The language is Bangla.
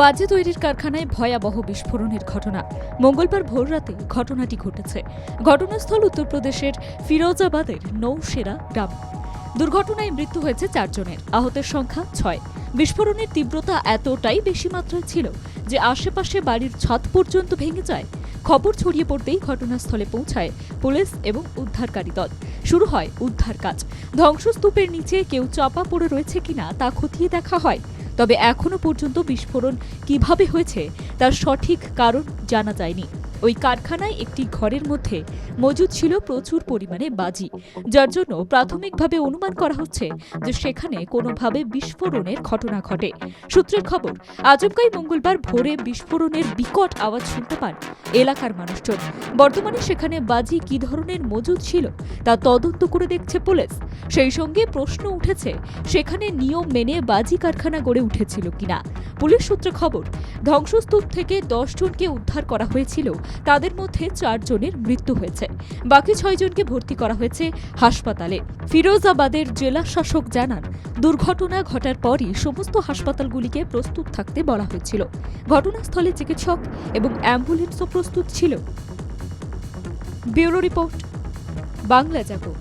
বাজে তৈরির কারখানায় ভয়াবহ বিস্ফোরণের ঘটনা। মঙ্গলবার ভোররাতে ঘটনাটি ঘটেছে। ঘটনাস্থল উত্তরপ্রদেশের ফিরোজাবাদের নৌসেরা গ্রাম। দুর্ঘটনায় মৃত্যু হয়েছে চারজনের, আহতের সংখ্যা ছয়। বিস্ফোরণের তীব্রতা এতটাই বেশি মাত্রায় ছিল যে আশেপাশে বাড়ির ছাদ পর্যন্ত ভেঙে যায়। খবর ছড়িয়ে পড়তেই ঘটনাস্থলে পৌঁছায় পুলিশ এবং উদ্ধারকারী দল। শুরু হয় উদ্ধার কাজ। ধ্বংসস্তূপের নিচে কেউ চাপা পড়ে রয়েছে কিনা তা খতিয়ে দেখা হয়। তবে এখনও পর্যন্ত বিস্ফোরণ কীভাবে হয়েছে তার সঠিক কারণ জানা যায়নি। ওই কারখানায় একটি ঘরের মধ্যে মজুদ ছিল প্রচুর পরিমাণে বাজি, যার জন্য প্রাথমিকভাবে অনুমান করা হচ্ছে যে সেখানে কোনোভাবে বিস্ফোরণের ঘটনা ঘটে। সূত্রের খবর আচমকাই মঙ্গলবার ভোরে বিস্ফোরণের বিকট আওয়াজ শুনতে পান এলাকার মানুষজন। বর্তমানে সেখানে বাজি কী ধরনের মজুদ ছিল তা তদন্ত করে দেখছে পুলিশ। সেই সঙ্গে প্রশ্ন উঠেছে, সেখানে নিয়ম মেনে বাজি কারখানা গড়ে উঠেছিল কিনা? পুলিশ সূত্রে খবর, ধ্বংসস্তূপ থেকে দশ জনকে উদ্ধার করা হয়েছিল তাদের মধ্যে চারজনের মৃত্যু হয়েছে। বাকি ছয়জনকে ভর্তি করা হয়েছে হাসপাতালে। ফিরোজাবাদের জেলা শাসক জানান, দুর্ঘটনা ঘটার পরই সমস্ত হাসপাতালগুলিকে প্রস্তুত থাকতে বলা হয়েছিল। ঘটনাস্থলে চিকিৎসক এবং অ্যাম্বুলেন্সও প্রস্তুত ছিল। Bureau report, Bangla Jago.